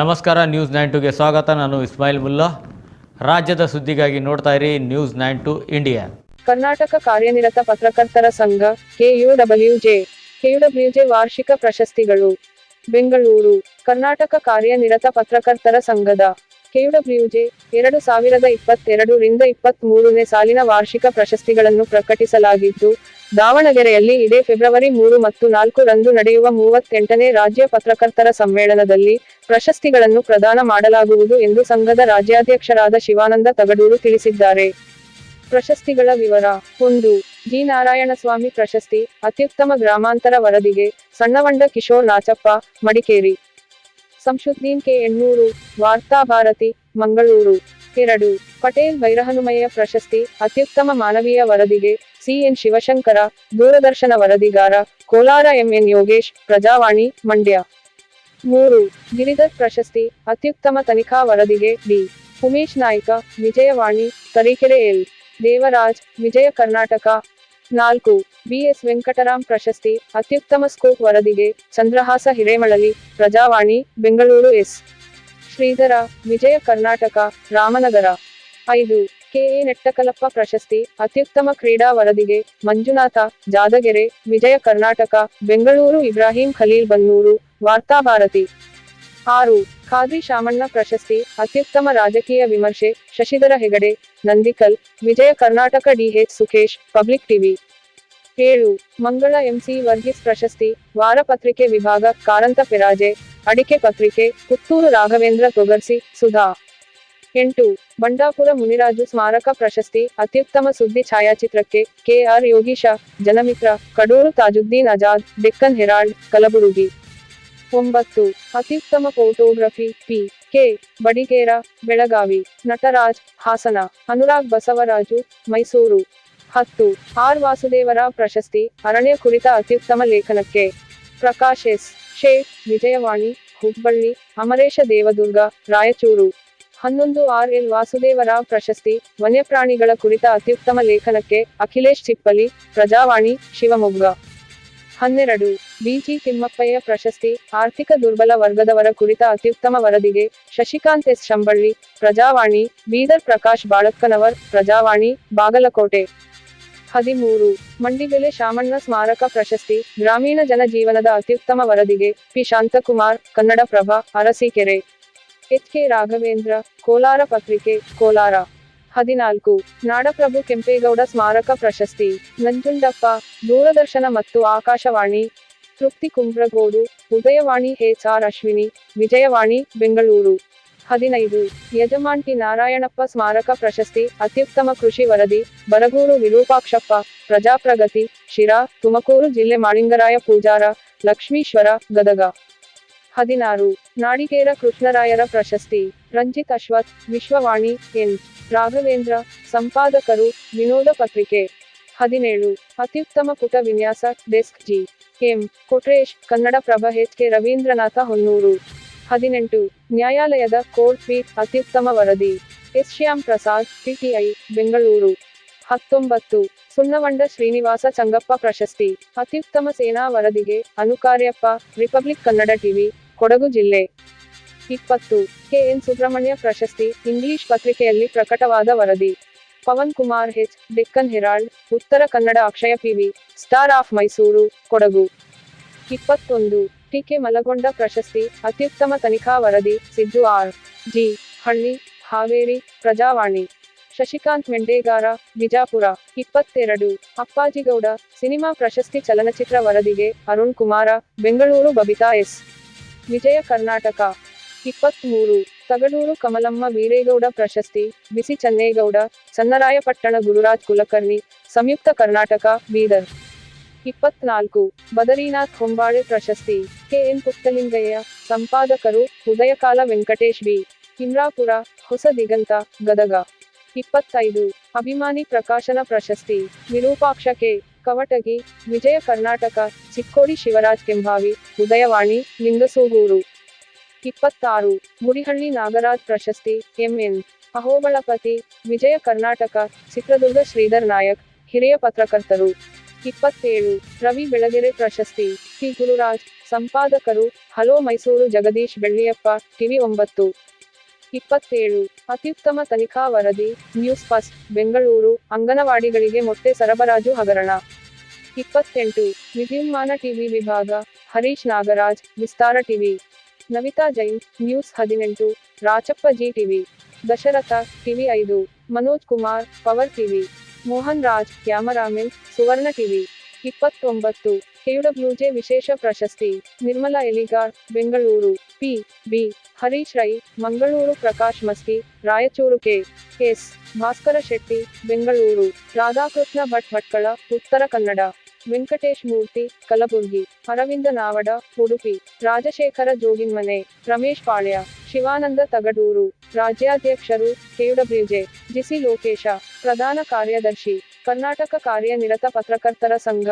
ನಮಸ್ಕಾರ news nine ಟುಗೆ ಸ್ವಾಗತ. ನಾನು ಇಸ್ಮಾಯಿಲ್ ಮುಲ್ಲಾ. ರಾಜ್ಯದ ಸುದ್ದಿಗಾಗಿ ನೋಡ್ತಾ ಇರಿ news nine to India Karnataka ಕಾರ್ಯನಿರತ ಪತ್ರಕರ್ತರ ಸಂಘ ಕೆಯುಡಬ್ಲ್ಯೂಜೆ ಕೆಯುಡಬ್ಲ್ಯೂಜೆ ವಾರ್ಷಿಕ ಪ್ರಶಸ್ತಿಗಳು. ಬೆಂಗಳೂರು, ಕರ್ನಾಟಕ ಕಾರ್ಯನಿರತ ಪತ್ರಕರ್ತರ ಸಂಘದ ಕೆಯುಡಬ್ಲ್ಯೂಜೆ ಎರಡು ಸಾವಿರದ ಇಪ್ಪತ್ತೆರಡು ರಿಂದ ಇಪ್ಪತ್ತ್ ಮೂರನೇ ಸಾಲಿನ ವಾರ್ಷಿಕ ಪ್ರಶಸ್ತಿಗಳನ್ನು ಪ್ರಕಟಿಸಲಾಗಿದ್ದು, ದಾವಣಗೆರೆಯಲ್ಲಿ ಇದೇ ಫೆಬ್ರವರಿ ಮೂರು ಮತ್ತು ನಾಲ್ಕು ರಂದು ನಡೆಯುವ ಮೂವತ್ತೆಂಟನೇ ರಾಜ್ಯ ಪತ್ರಕರ್ತರ ಸಮ್ಮೇಳನದಲ್ಲಿ ಪ್ರಶಸ್ತಿಗಳನ್ನು ಪ್ರದಾನ ಮಾಡಲಾಗುವುದು ಎಂದು ಸಂಘದ ರಾಜ್ಯಾಧ್ಯಕ್ಷರಾದ ಶಿವಾನಂದ ತಗಡೂರು ತಿಳಿಸಿದ್ದಾರೆ. ಪ್ರಶಸ್ತಿಗಳ ವಿವರ, ಒಂದು, ಜಿ. ನಾರಾಯಣಸ್ವಾಮಿ ಪ್ರಶಸ್ತಿ, ಅತ್ಯುತ್ತಮ ಗ್ರಾಮಾಂತರ ವರದಿಗೆ ಸಣ್ಣವಂಡ ಕಿಶೋರ್ ನಾಚಪ್ಪ, ಮಡಿಕೇರಿ. ಸಂಶುದ್ದೀನ್ ಕೆ ಎಣ್ಣೂರು ವಾರ್ತಾಭಾರತಿ ಮಂಗಳೂರು ಎರಡು ಪಟೇಲ್ ವೈರಹನುಮಯ್ಯ ಪ್ರಶಸ್ತಿ, ಅತ್ಯುತ್ತಮ ಮಾನವೀಯ ವರದಿಗೆ ಸಿಎನ್ ಶಿವಶಂಕರ, ದೂರದರ್ಶನ ವರದಿಗಾರ, ಕೋಲಾರ ಎಂಎನ್ ಯೋಗೇಶ್, ಪ್ರಜಾವಾಣಿ, ಮಂಡ್ಯ. ಮೂರು, ಗಿರಿಧರ್ ಪ್ರಶಸ್ತಿ, ಅತ್ಯುತ್ತಮ ತನಿಖಾ ವರದಿಗೆ ಡಿ. ಉಮೇಶ್ ನಾಯ್ಕ, ವಿಜಯವಾಣಿ, ತರೀಕೆರೆ ಎಲ್. ದೇವರಾಜ್, ವಿಜಯ ಕರ್ನಾಟಕ ನಾಲ್ಕು, ಬಿಎಸ್ ವೆಂಕಟರಾಮ್ ಪ್ರಶಸ್ತಿ, ಅತ್ಯುತ್ತಮ ಸ್ಕೋಪ್ ವರದಿಗೆ ಚಂದ್ರಹಾಸ ಹಿರೇಮಳಲಿ, ಪ್ರಜಾವಾಣಿ, ಬೆಂಗಳೂರು ಎಸ್. ಶ್ರೀಧರ, ವಿಜಯ ಕರ್ನಾಟಕ, ರಾಮನಗರ. ಐದು ಕೆಎ ನೆಟ್ಟಕಲಪ್ಪ ಪ್ರಶಸ್ತಿ, ಅತ್ಯುತ್ತಮ ಕ್ರೀಡಾ ವರದಿಗೆ ಮಂಜುನಾಥ, ಜಾದಗೆರೆ, ವಿಜಯ ಕರ್ನಾಟಕ, ಬೆಂಗಳೂರು ಇಬ್ರಾಹಿಂ ಖಲೀಲ್ ಬನ್ನೂರು ವಾರ್ತಾಭಾರತಿ ಆರು, ಖಾದಿ ಶಾಮಣ್ಣ ಪ್ರಶಸ್ತಿ, ಅತ್ಯುತ್ತಮ ರಾಜಕೀಯ ವಿಮರ್ಶೆ, Shashidhara Hegde, Nandikal, Vijaya Karnataka DH Sukhesh, public TV. ಏಳು, ಮಂಗಳ ಎಂಸಿ ವರ್ಗೀಸ್ ಪ್ರಶಸ್ತಿ, ವಾರಪತ್ರಿಕೆ ವಿಭಾಗ, ಕಾರಂತ ಪೆರಾಜೆ, ಅಡಿಕೆ ಪತ್ರಿಕೆ, ಪುತ್ತೂರು ರಾಘವೇಂದ್ರ ತೊಗರ್ಸಿ, ಸುಧಾ. ಎಂಟು, ಬಂಡಾಪುರ ಮುನಿರಾಜು ಸ್ಮಾರಕ ಪ್ರಶಸ್ತಿ, ಅತ್ಯುತ್ತಮ ಸುದ್ದಿ ಛಾಯಾಚಿತ್ರಕ್ಕೆ, ಕೆಆರ್ ಯೋಗೀಶ, ಜನಮಿತ್ರ, ಕಡೂರು ತಾಜುದ್ದೀನ್ ಆಜಾದ್, ಡೆಕ್ಕನ್ ಹೆರಾಲ್ಡ್, ಕಲಬುರಗಿ. ಒಂಬತ್ತು, ಅತ್ಯುತ್ತಮ photography, P, K, Badigera, Belagavi, Nataraj, Hassan, Anurag Basavaraju, Mysuru. ಹತ್ತು, ಆರ್ ವಾಸುದೇವರ ಪ್ರಶಸ್ತಿ, ಅರಣ್ಯ ಕುರಿತ ಅತ್ಯುತ್ತಮ ಲೇಖನಕ್ಕೆ. ಪ್ರಕಾಶ್ ಎಸ್ ಶೇಖ್ ವಿಜಯವಾಣಿ, ಹುಬ್ಬಳ್ಳಿ, ಅಮರೇಶ ದೇವದುರ್ಗ, ರಾಯಚೂರು. ಹನ್ನೊಂದು, ಆರ್ ಎಲ್ ವಾಸುದೇವರ ಪ್ರಶಸ್ತಿ, ವನ್ಯಪ್ರಾಣಿಗಳ ಕುರಿತ ಅತ್ಯುತ್ತಮ ಲೇಖನಕ್ಕೆ, ಅಖಿಲೇಶ್ ಚಿಪ್ಪಲಿ, ಪ್ರಜಾವಾಣಿ, ಶಿವಮೊಗ್ಗ. ಹನ್ನೆರಡು, ಬಿಜಿ ತಿಮ್ಮಪ್ಪಯ್ಯ ಪ್ರಶಸ್ತಿ, ಆರ್ಥಿಕ ದುರ್ಬಲ ವರ್ಗದವರ ಕುರಿತ ಅತ್ಯುತ್ತಮ ವರದಿಗೆ ಶಶಿಕಾಂತ್ ಎಸ್. ಶಂಬಳ್ಳಿ, ಪ್ರಜಾವಾಣಿ, ಬೀದರ್ ಪ್ರಕಾಶ್ ಬಾಳಕ್ಕನವರ್, ಪ್ರಜಾವಾಣಿ, ಬಾಗಲಕೋಟೆ. ಹದಿಮೂರು, ಮಂಡಿಬೆಲೆ ಶಾಮಣ್ಣ ಸ್ಮಾರಕ ಪ್ರಶಸ್ತಿ, ಗ್ರಾಮೀಣ ಜನಜೀವನದ ಅತ್ಯುತ್ತಮ ವರದಿಗೆ P. Shanthakumar, Kannada Prabha, Arsikere. H. K. Raghavendra, Kolar ಪತ್ರಿಕೆ, ಕೋಲಾರ. ಹದಿನಾಲ್ಕು. ನಾಡಪ್ರಭು ಕೆಂಪೇಗೌಡ ಸ್ಮಾರಕ ಪ್ರಶಸ್ತಿ. ನಂಜುಂಡಪ್ಪ, ದೂರದರ್ಶನ ಮತ್ತು Akashvani. Trupti Kumbragodu, Udayavani H R Ashwini, Vijayavani, Bengaluru. ಹದಿನೈದು. ಯಜಮಾಂಟಿ ನಾರಾಯಣಪ್ಪ ಸ್ಮಾರಕ ಪ್ರಶಸ್ತಿ, ಅತ್ಯುತ್ತಮ ಕೃಷಿ ವರದಿ, ಬರಗೂರು ವಿರೂಪಾಕ್ಷಪ್ಪ, ಪ್ರಜಾಪ್ರಗತಿ, ಶಿರಾ, ತುಮಕೂರು ಜಿಲ್ಲೆ ಮಾಳಿಂಗರಾಯ ಪೂಜಾರ, ಲಕ್ಷ್ಮೀಶ್ವರ, ಗದಗ. ಹದಿನಾರು. ನಾಡಿಗೇರ ಕೃಷ್ಣರಾಯರ ಪ್ರಶಸ್ತಿ. ರಂಜಿತ್ ಅಶ್ವಥ್, ವಿಶ್ವವಾಣಿ, ಎನ್. ರಾಘವೇಂದ್ರ, ಸಂಪಾದಕರು, ವಿನೋದ ಪತ್ರಿಕೆ. ಹದಿನೇಳು. ಅತ್ಯುತ್ತಮ ಪುಟ ವಿನ್ಯಾಸ, desk G. M. Kotresh, Kannada Prabha H K. Ravindranatha, Honnur. ಹದಿನೆಂಟು. ನ್ಯಾಯಾಲಯದ ಕೋರ್ಟ್ ಫೀಟ್ ಅತ್ಯುತ್ತಮ ವರದಿ. ಎಸ್. ಶ್ಯಾಮ್ ಪ್ರಸಾದ್, ಪಿಟಿಐ, ಬೆಂಗಳೂರು. ಹತ್ತೊಂಬತ್ತು. ಸುಣ್ಣವಂಡ ಶ್ರೀನಿವಾಸ ಚಂಗಪ್ಪ ಪ್ರಶಸ್ತಿ. ಅತ್ಯುತ್ತಮ ಸೇನಾ ವರದಿಗೆ ಅನುಕಾರ್ಯಪ್ಪ, ರಿಪಬ್ಲಿಕ್ ಕನ್ನಡ ಟಿವಿ, ಕೊಡಗು ಜಿಲ್ಲೆ. ಇಪ್ಪತ್ತು ಕೆಎನ್ ಸುಬ್ರಹ್ಮಣ್ಯ ಪ್ರಶಸ್ತಿ, ಇಂಗ್ಲಿಷ್ ಪತ್ರಿಕೆಯಲ್ಲಿ ಪ್ರಕಟವಾದ ವರದಿ. Pavan Kumar H Deccan Herald, Uttara Kannada Akshaya PV, star of Mysuru, Kodagu. ಇಪ್ಪತ್ತೊಂದು ಟಿಕೆ ಮಲಗೊಂಡ ಪ್ರಶಸ್ತಿ, ಅತ್ಯುತ್ತಮ ತನಿಖಾ ವರದಿ, ಸಿದ್ದು ಆರ್. ಜಿ. ಹಳ್ಳಿ, ಹಾವೇರಿ, ಪ್ರಜಾವಾಣಿ. ಶಶಿಕಾಂತ್ ಮೆಂಡೇಗಾರ, ಬಿಜಾಪುರ. ಇಪ್ಪತ್ತೆರಡು, ಅಪ್ಪಾಜಿಗೌಡ, ಸಿನಿಮಾ ಪ್ರಶಸ್ತಿ ಚಲನಚಿತ್ರ ವರದಿಗೆ ಅರುಣ್ ಕುಮಾರ, ಬೆಂಗಳೂರು ಬಬಿತಾ ಎಸ್. ವಿಜಯ ಕರ್ನಾಟಕ. ಇಪ್ಪತ್ಮೂರು ತಗಡೂರು ಕಮಲಮ್ಮ ವೀರೇಗೌಡ ಪ್ರಶಸ್ತಿ, ಬಿಸಿ ಚನ್ನೇಗೌಡ, ಚನ್ನರಾಯಪಟ್ಟಣ ಗುರುರಾಜ್ ಕುಲಕರ್ಣಿ, ಸಂಯುಕ್ತ ಕರ್ನಾಟಕ, ಬೀದರ್. ಇಪ್ಪತ್ನಾಲ್ಕು, ಬದರೀನಾಥ್ ಹೊಂಬಾಳೆ ಪ್ರಶಸ್ತಿ, ಕೆಎನ್ ಪುಟ್ಟಲಿಂಗಯ್ಯ, ಸಂಪಾದಕರು ಉದಯಕಾಲ ವೆಂಕಟೇಶ್ ಬಿ ಇಮ್ರಾಪುರ ಹೊಸ ದಿಗಂತ, ಗದಗ. ಇಪ್ಪತ್ತೈದು, ಅಭಿಮಾನಿ ಪ್ರಕಾಶನ ಪ್ರಶಸ್ತಿ, ವಿರೂಪಾಕ್ಷ ಕೆ, ಕವಟಗಿ, ವಿಜಯ ಕರ್ನಾಟಕ, ಚಿಕ್ಕೋಡಿ ಶಿವರಾಜ್ ಕೆಂಭಾವಿ, ಉದಯವಾಣಿ, ಲಿಂಗಸೂಗೂರು. ಇಪ್ಪತ್ತಾರು, ಮುರಿಹಳ್ಳಿ ನಾಗರಾಜ್ ಪ್ರಶಸ್ತಿ, ಎಂಎನ್, ಅಹೋಬಳಪತಿ, ವಿಜಯ ಕರ್ನಾಟಕ, ಚಿತ್ರದುರ್ಗ ಶ್ರೀಧರ್ ನಾಯಕ್, ಹಿರಿಯ ಪತ್ರಕರ್ತರು. ಇಪ್ಪತ್ತೇಳು, ರವಿ ಬೆಳಗೆರೆ ಪ್ರಶಸ್ತಿ ಪಿ ಗುರುರಾಜ್, ಸಂಪಾದಕರು, ಹಲೋ ಮೈಸೂರು ಜಗದೀಶ್ ಬೆಳ್ಳಿಯಪ್ಪ, ಟಿವಿ ಒಂಬತ್ತು. ಇಪ್ಪತ್ತೇಳು, ಅತ್ಯುತ್ತಮ ತನಿಖಾ ವರದಿ, ನ್ಯೂಸ್ ಫಸ್ಟ್, ಬೆಂಗಳೂರು, ಅಂಗನವಾಡಿಗಳಿಗೆ ಮೊಟ್ಟೆ ಸರಬರಾಜು ಹಗರಣ. ಇಪ್ಪತ್ತೆಂಟು, ವಿದ್ಯುನ್ಮಾನ ಟಿವಿ ವಿಭಾಗ, ಹರೀಶ್ ನಾಗರಾಜ್, ವಿಸ್ತಾರ ಟಿವಿ. ನವಿತಾ ಜೈನ್, ನ್ಯೂಸ್ ಹದಿನೆಂಟು, Rachappa Zee TV, Dasharatha TV ಐದು, Manoj Kumar, power TV, Mohan Raj, cameramen, Suvarna TV, ಇಪ್ಪತ್ತೊಂಬತ್ತು ಕೆಯುಡಬ್ಲ್ಯೂಜೆ ವಿಶೇಷ ಪ್ರಶಸ್ತಿ, Nirmala Eligar, Bengaluru, P, B, Harish Rai, Mangaluru Prakash Masti, Raichur K, S, Bhaskara Shetty, Bengaluru, Radhakrishna Bhat Bhatkal, Uttara Kannada. Venkatesh ಮೂರ್ತಿ ಕಲಬುರ್ಗಿ, ಅರವಿಂದ ನಾವಡ, ಉಡುಪಿ, ರಾಜಶೇಖರ ಜೋಗಿನ್ಮನೆ, ರಮೇಶ್ ಪಾಳ್ಯ, ಶಿವಾನಂದ ತಗಡೂರು, ರಾಜ್ಯಾಧ್ಯಕ್ಷರು KUWJ, GC Lokesha, ಪ್ರಧಾನ ಕಾರ್ಯದರ್ಶಿ, ಕರ್ನಾಟಕ ಕಾರ್ಯನಿರತ ಪತ್ರಕರ್ತರ ಸಂಘ